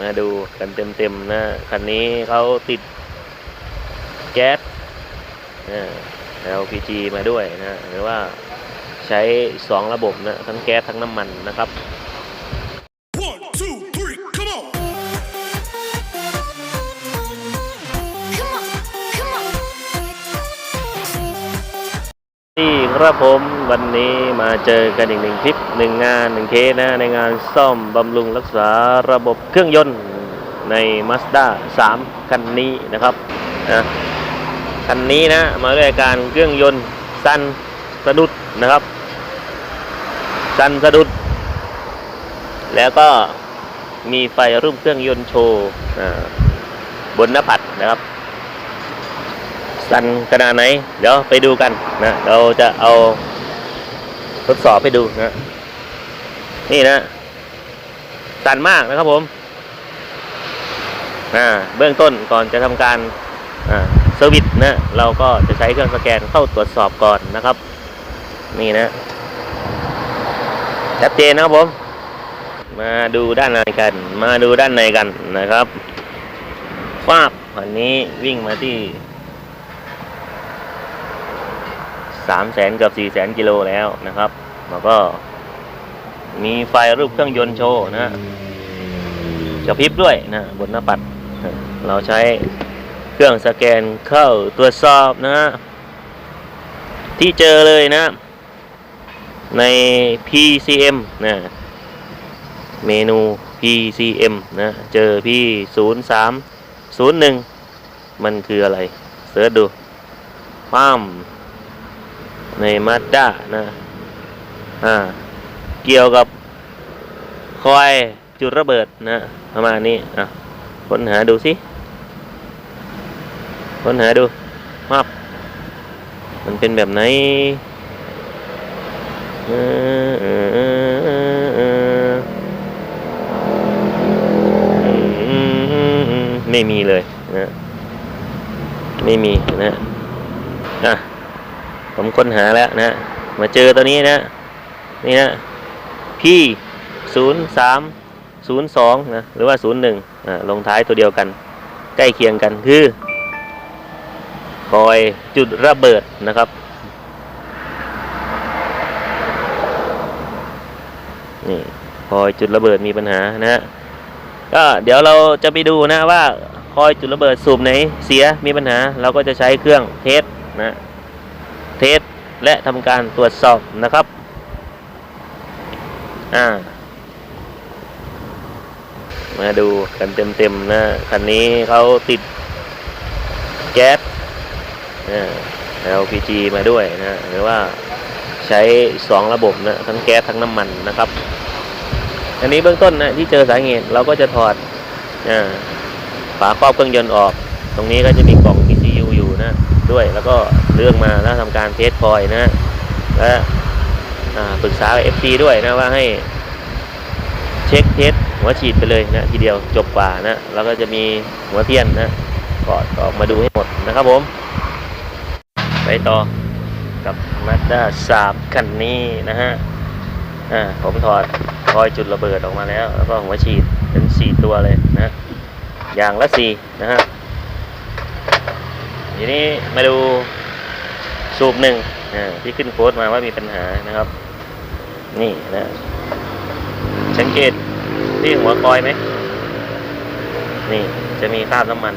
มาดูกันเต็มๆนะคันนี้เขาติดแก๊สนะ LPG มาด้วยนะ หรือว่าใช้ 2 ระบบนะ ทั้งแก๊สทั้งน้ำมันนะครับ ที่ครับผมวันนี้มาเจอกันอีกหนึ่งคลิปหนึ่งงานหนึ่งเคสนะในงานซ่อมบำรุงรักษาระบบเครื่องยนต์ใน Mazda 3 คันนี้นะครับนะคันนี้นะมาด้วยอาการเครื่องยนต์สั่นสะดุดนะครับสั่นสะดุด แล้วก็มีไฟรูปเครื่องยนต์โชว์บนหน้าปัดนะครับ สั่นขนาดไหน เดี๋ยวไปดูกันนะ เราจะเอาทดสอบให้ดูนะ นี่นะสั่นมากนะครับผมอ่าเบื้องต้นก่อนจะทำการเซอร์วิสนะเราก็จะใช้เครื่องสแกนเข้าตรวจสอบก่อนนะครับ นี่นะชัดเจนนะครับผม มาดูด้านในกัน มาดูด้านในกันนะครับฟาบวันนี้วิ่งมาที่ สามแสนกับสี่แสนกิโลแล้วนะครับแล้วก็มีไฟรูปเครื่องยนต์โชว์นะฮะกระพริบด้วยนะบนหน้าปัด เราใช้เครื่องสแกนเข้าตรวจสอบนะฮะที่เจอเลยนะ ใน PCM นะเมนู PCM นะ เจอพี่ศูนย์สามศูนย์หนึ่งมันคืออะไร เสิร์ชดูป้าม ในมาด้านะอ่าเกี่ยวกับคอยจุดระเบิดนะประมาณนี้อะค้นหาดูสิค้นหาดูมับมันเป็นแบบไหนเออเออเออเออเอออืมอืมอืมไม่มีเลยนะไม่มีนะอะ ผมค้นหาแล้วนะ มาเจอตัวนี้นะ นี่นะพี่ศูนย์สามศูนย์สองนะ หรือว่าศูนย์หนึ่งลงท้ายตัวเดียวกัน ใกล้เคียงกันคือคอยจุดระเบิดนะครับ นี่คอยจุดระเบิดมีปัญหานะฮะ ก็เดี๋ยวเราจะไปดูนะว่าคอยจุดระเบิดสูบไหนเสียมีปัญหา เราก็จะใช้เครื่องเทสนะ และทำการตรวจสอบนะครับ อ่า มาดูกันเต็มๆนะ คันนี้เขาติดแก๊สนะ LPG มาด้วยนะ หรือว่าใช้ 2 ระบบนะ ทั้งแก๊สทั้งน้ำมันนะครับ อันนี้เบื้องต้นนะที่เจอสาเหตุเราก็จะถอดฝาครอบเครื่องยนต์ออก ตรงนี้ก็จะมีกล่อง ด้วย แล้วก็เรื่องมาแล้วทำการเทสคอยนะและปรึกษา FC ด้วยนะว่าให้เช็คเทสหัวฉีดไปเลยนะทีเดียวจบกว่านะแล้วก็จะมีหัวเทียนนะก็ก็มาดูให้หมดนะครับผม ไปต่อกับ Mazda 3คันนี้นะฮะอ่าผมถอดคอยจุดระเบิดออกมาแล้ว แล้วก็หัวฉีดเป็น4ตัวเลยนะ อย่างละ4นะฮะ ทีนี้มาดูสูบหนึ่งที่ขึ้นโค้ดมาว่ามีปัญหานะครับ นี่นะ สังเกตที่หัวคอยไหม นี่จะมีคราบน้ำมัน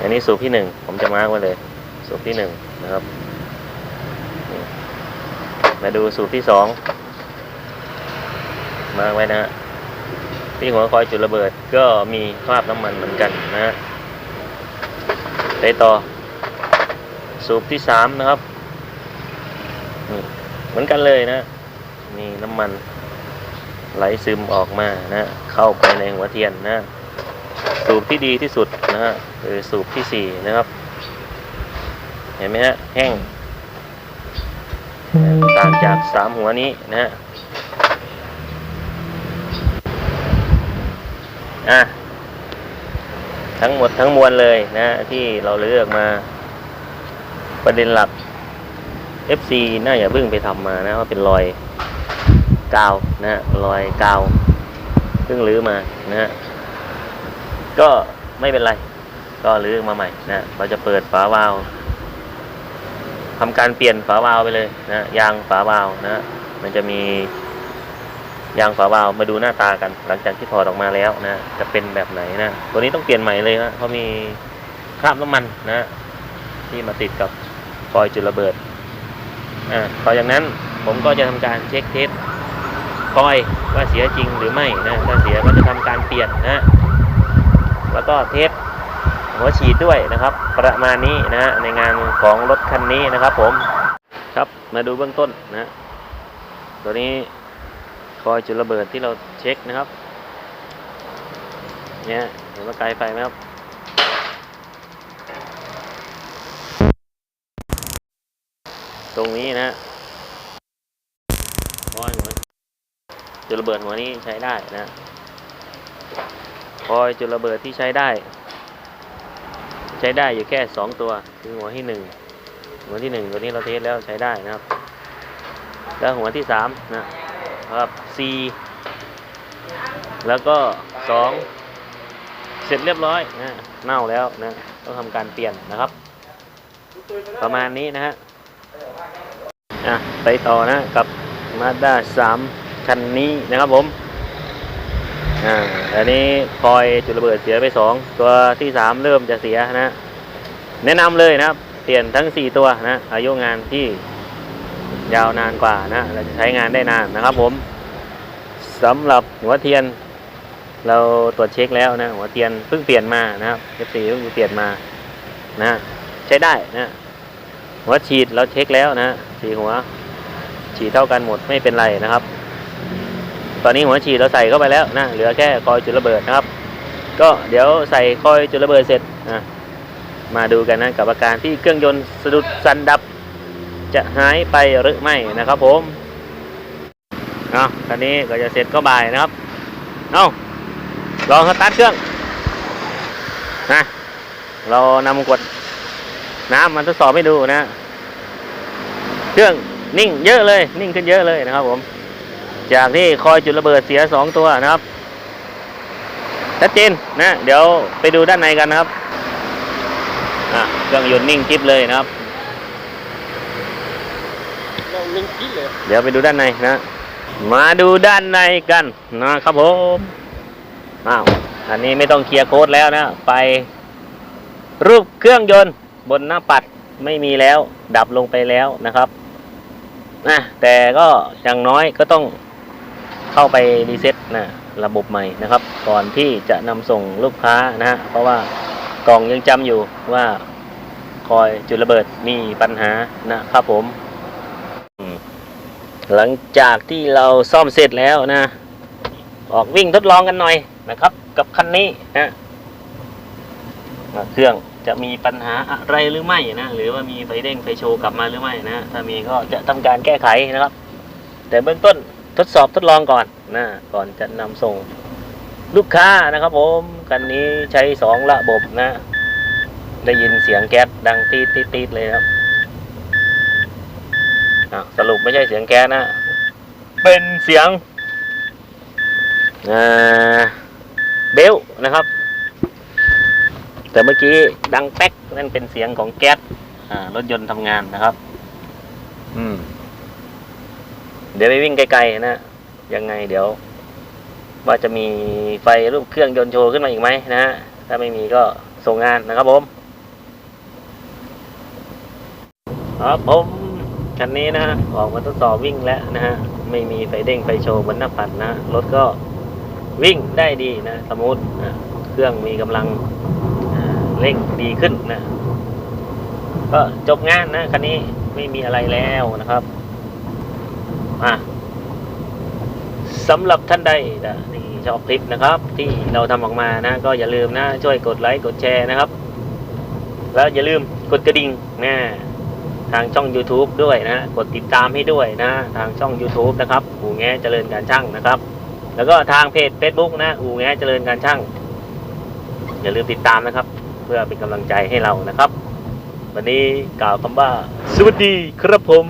อันนี้สูบที่หนึ่งผมจะมาร์กไว้เลย สูบที่หนึ่งนะครับมาดูสูบที่สองมาร์กไว้นะฮะ ที่หัวคอยจุดระเบิดก็มีคราบน้ำมันเหมือนกันนะฮะไปต่อ สูบที่สามนะครับนี่เหมือนกันเลยนะมีน้ำมันไหลซึมออกมานะเข้าไปในหัวเทียนนะ สูบที่ดีที่สุดนะฮะคือสูบที่สี่นะครับ เห็นไหมฮะแห้งต่างจากสามหัวนี้นะฮะ อะทั้งหมดทั้งมวลเลยนะ ที่เราเลือกมา ประเด็นหลัก FC น่าอย่าเพิ่งไปทำมานะว่าเป็นรอยกาวนะรอยกาวเพิ่งรื้อมานะฮะก็ไม่เป็นไร ก็รื้อมาใหม่นะเราจะเปิดฝาวาล์วทำการเปลี่ยนฝาวาล์วไปเลยนะยางฝาวาล์วนะมันจะมี ยางฝาวาวมาดูหน้าตากัน หลังจากที่ถอดออกมาแล้วนะ จะเป็นแบบไหนนะ ตัวนี้ต้องเปลี่ยนใหม่เลยนะเพราะมีคราบน้ำมันนะ ที่มาติดกับฟอยจุดระเบิดอ่าต่อจากนั้นผมก็จะทำการเช็คเทสฟอยว่าเสียจริงหรือไม่นะถ้าเสียก็จะทำการเปลี่ยนนะ แล้วก็เทสหัวฉีดด้วยนะครับ ประมาณนี้นะในงานของรถคันนี้นะครับ ผมครับมาดูเบื้องต้นนะ ตัวนี้ คอยจุดระเบิดที่เราเช็คนะครับเนี่ยเห็นว่าไกลไฟไหมครับตรงนี้นะคอยหัวจุดระเบิดหัวนี้ใช้ได้นะคอยจุดระเบิดที่ใช้ได้ ใช้ได้อยู่แค่สองตัวคือหัวที่หนึ่งหัวที่หนึ่งตัวนี้เราเทสแล้วใช้ได้นะครับ แล้วหัวที่สาม นะครับ C แล้วก็สองเสร็จเรียบร้อยนะเน่าแล้วนะต้องทำการเปลี่ยนนะครับ ประมาณนี้นะฮะอะไปต่อนะกับ Mazda 3 คันนี้นะครับผมอ่าอันนี้คอยจุดระเบิดเสียไปสองตัวที่สามเริ่มจะเสียนะ แนะนำเลยนะครับ เปลี่ยนทั้งสี่ตัวนะอายุงานที่ ยาวนานกว่านะเราจะใช้งานได้นานนะครับผมสำหรับหัวเทียน เราตรวจเช็คแล้วนะหัวเทียนเพิ่งเปลี่ยนมานะครับเอฟซีเพิ่งเปลี่ยนมานะใช้ได้นะหัวฉีดเราเช็คแล้วนะสี่หัว ฉีดเท่ากันหมดไม่เป็นไรนะครับ ตอนนี้หัวฉีดเราใส่เข้าไปแล้วนะเหลือแค่คอยจุดระเบิดนะครับ ก็เดี๋ยวใส่คอยจุดระเบิดเสร็จนะมาดูกันนะกับอาการที่เครื่องยนต์สะดุดสันดับ จะหายไปหรือไม่นะครับผมเอาคันนี้ก็จะเสร็จก็บ่ายนะครับเอาลองสตาร์ทเครื่องนะเรานำขวดน้ำมาทดสอบให้ดูนะ เครื่องนิ่งเยอะเลย นิ่งขึ้นเยอะเลยนะครับ ผม จากที่คอยจุดระเบิดเสียสองตัวนะครับชัดเจนนะ เดี๋ยวไปดูด้านในกันนะครับอะเครื่องยนต์นิ่งกิ๊บเลยนะครับ เราเล่นกิ๊กเลยเดี๋ยวไปดูด้านในนะ มาดูด้านในกันนะครับผมอ้าวอันนี้ไม่ต้องเคลียร์โค้ดแล้วนะ ไป รูปเครื่องยนต์บนหน้าปัดไม่มีแล้ว ดับลงไปแล้วนะครับนะแต่ก็อย่างน้อยก็ต้องเข้าไปรีเซ็ตนะระบบใหม่นะครับ ก่อนที่จะนำส่งลูกค้านะฮะเพราะว่ากล่องยังจำอยู่ว่าคอยจุดระเบิดมีปัญหานะครับผม หลังจากที่เราซ่อมเสร็จแล้วนะ ออกวิ่งทดลองกันหน่อยนะครับ กับคันนี้นะเครื่องจะมีปัญหาอะไรหรือไม่นะ หรือว่ามีไฟเด้งไฟโชว์กลับมาหรือไม่นะ ถ้ามีก็จะทำการแก้ไขนะครับ แต่เบื้องต้นทดสอบทดลองก่อนนะ ก่อนจะนำส่งลูกค้านะครับผมคันนี้ใช้สองระบบนะ ได้ยินเสียงแก๊สดังตีดตีดตีดเลยครับ อะสรุปไม่ใช่เสียงแก๊สนะ เป็นเสียงอ่าเบลนะครับ แต่เมื่อกี้ดังแป๊กนั่นเป็นเสียงของแก๊สอ่ารถยนต์ทำงานนะครับ อืม เดี๋ยวไปวิ่งไกลๆนะยังไงเดี๋ยว ว่าจะมีไฟรูปเครื่องยนต์โชว์ขึ้นมาอีกไหมนะฮะถ้าไม่มีก็ส่งงานนะครับผมครับผม คันนี้นะฮะออกมาทดสอบวิ่งแล้วนะฮะไม่มีไฟเด้งไฟโชว์บนหน้าปัดนะรถก็วิ่งได้ดีนะสมูทนะเครื่องมีกำลังเร่งดีขึ้นนะก็จบงานนะคันนี้ไม่มีอะไรแล้วนะครับอะสำหรับท่านใดนะที่ชอบคลิปนะครับ ที่เราทำออกมานะ ก็อย่าลืมนะ ช่วยกดไลค์กดแชร์นะครับ แล้วอย่าลืมกดกระดิ่งนะ ทางช่อง YouTube ด้วยนะ กดติดตามให้ด้วยนะ ทางช่อง YouTube นะครับอู่แงเจริญการช่างนะครับ แล้วก็ทางเพจ Facebook นะอู่แงเจริญการช่างอย่าลืมติดตามนะครับ เพื่อเป็นกำลังใจให้เรานะครับ วันนี้กล่าวคำว่า สวัสดีครับผม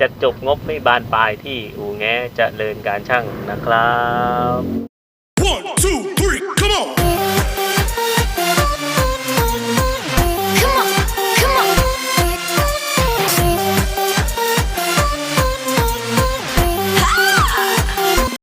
จะจบงบไม่บานปลายที่อู่แงเจะเลินการช่างนะครับ One, two.